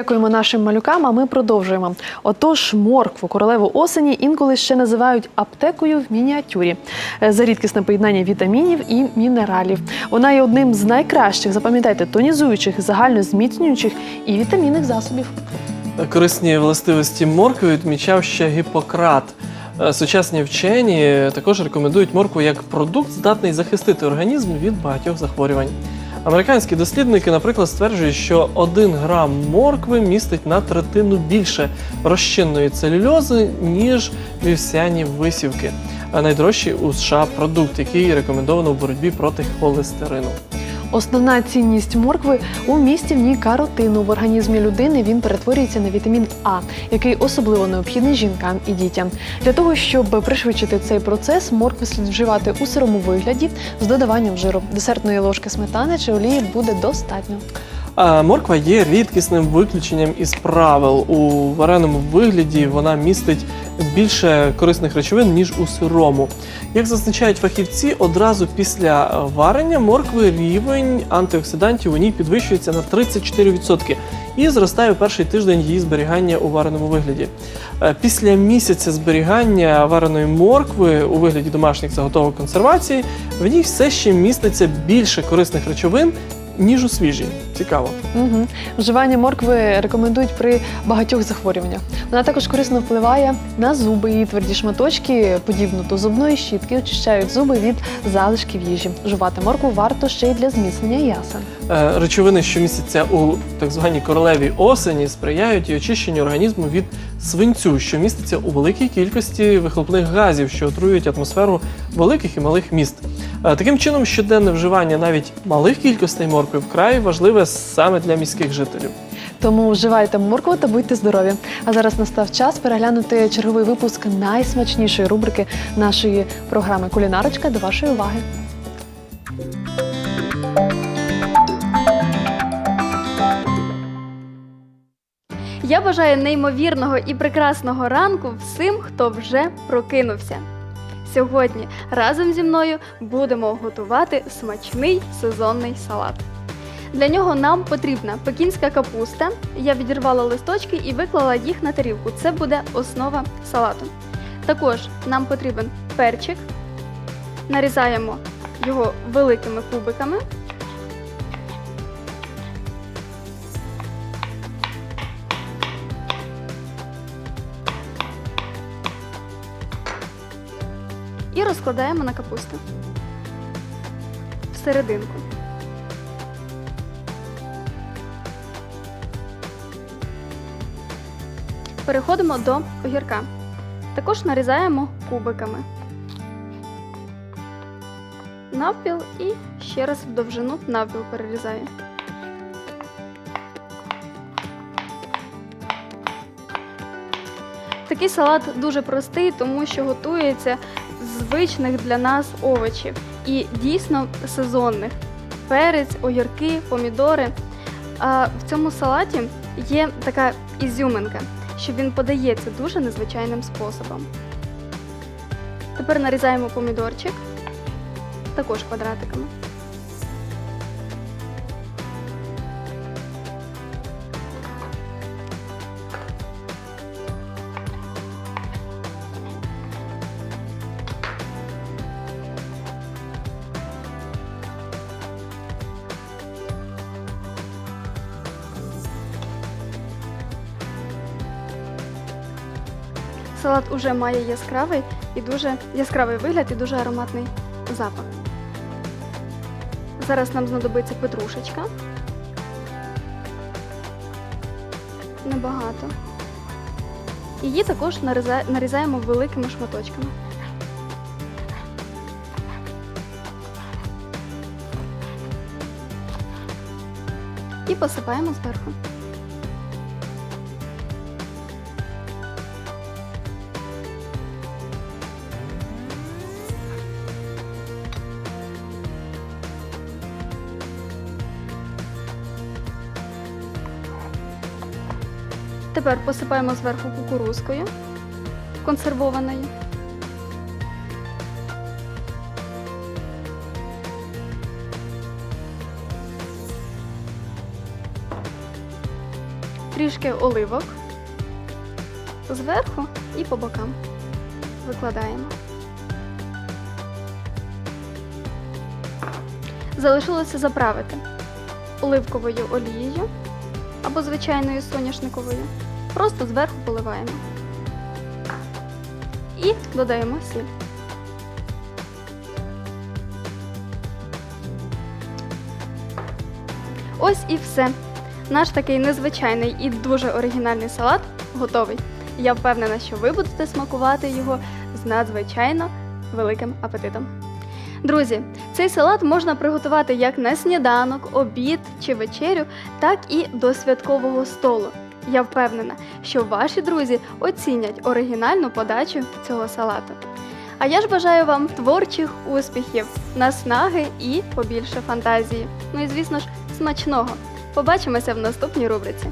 Дякуємо нашим малюкам, а ми продовжуємо. Отож, моркву королеву осені інколи ще називають аптекою в мініатюрі Е, за рідкісне поєднання вітамінів і мінералів. Вона є одним з найкращих, запам'ятайте, тонізуючих, загальнозміцнюючих і вітамінних засобів. Корисні властивості моркви відмічав ще Гіппократ. Е, Сучасні вчені також рекомендують моркву як продукт, здатний захистити організм від багатьох захворювань. Американські дослідники, наприклад, стверджують, що 1 грам моркви містить на третину більше розчинної целюльози, ніж вівсяні висівки. Найдорожчий у США продукт, який рекомендовано в боротьбі проти холестерину. Основна цінність моркви у місті в ній каротину. В організмі людини він перетворюється на вітамін А, який особливо необхідний жінкам і дітям. Для того, щоб пришвидшити цей процес, моркви слід вживати у сирому вигляді з додаванням жиру. Десертної ложки сметани чи олії буде достатньо. Морква є рідкісним виключенням із правил. У вареному вигляді вона містить більше корисних речовин, ніж у сирому. Як зазначають фахівці, одразу після варення моркви рівень антиоксидантів у ній підвищується на 34% і зростає у перший тиждень її зберігання у вареному вигляді. Е, Після місяця зберігання вареної моркви у вигляді домашніх заготовок консервації в ній все ще міститься більше корисних речовин, ніж у свіжій. Цікаво. Угу. Вживання моркви рекомендують при багатьох захворюваннях. Вона також корисно впливає на зуби. Її тверді шматочки, подібно до зубної щітки, очищають зуби від залишків їжі. Жувати моркву варто ще й для зміцнення ясен. Е, Речовини, що містяться у так званій королевій осені, сприяють і очищенню організму від свинцю, що міститься у великій кількості вихлопних газів, що отруюють атмосферу великих і малих міст. Е, Таким чином, щоденне вживання навіть малих кількостей моркви вкрай важливе саме для міських жителів. Тому вживайте моркву та будьте здорові. А зараз настав час переглянути черговий випуск найсмачнішої рубрики нашої програми Кулінарочка до вашої уваги. Я бажаю неймовірного і прекрасного ранку всім, хто вже прокинувся. Сьогодні разом зі мною будемо готувати смачний сезонний салат. Для нього нам потрібна пекінська капуста. Я відірвала листочки і виклала їх на тарілку. Це буде основа салату. Також нам потрібен перчик. Нарізаємо його великими кубиками. І розкладаємо на капусту всерединку. Переходимо до огірка. Також нарізаємо кубиками. Навпіл і ще раз в довжину навпіл перерізаю. Такий салат дуже простий, тому що готується звичних для нас овочів і дійсно сезонних. Перець, огірки, помідори. А в цьому салаті є така ізюминка, що він подається дуже незвичайним способом. Тепер нарізаємо помідорчик, також квадратиками. Салат уже має яскравий і дуже яскравий вигляд і дуже ароматний запах. Зараз нам знадобиться петрушечка. Небагато. Її також нарізаємо великими шматочками. І посипаємо зверху. Тепер посипаємо зверху кукурузкою консервованою. трішки оливок зверху і по бокам. Викладаємо. Залишилося заправити оливковою олією або звичайною соняшниковою. Просто зверху поливаємо. І додаємо сіль. Ось і все. Наш такий незвичайний і дуже оригінальний салат готовий. Я впевнена, що ви будете смакувати його з надзвичайно великим апетитом. Друзі, цей салат можна приготувати як на сніданок, обід чи вечерю, так і до святкового столу. Я впевнена, що ваші друзі оцінять оригінальну подачу цього салату. А я ж бажаю вам творчих успіхів, наснаги і побільше фантазії. Ну і звісно ж, смачного. Побачимося в наступній рубриці.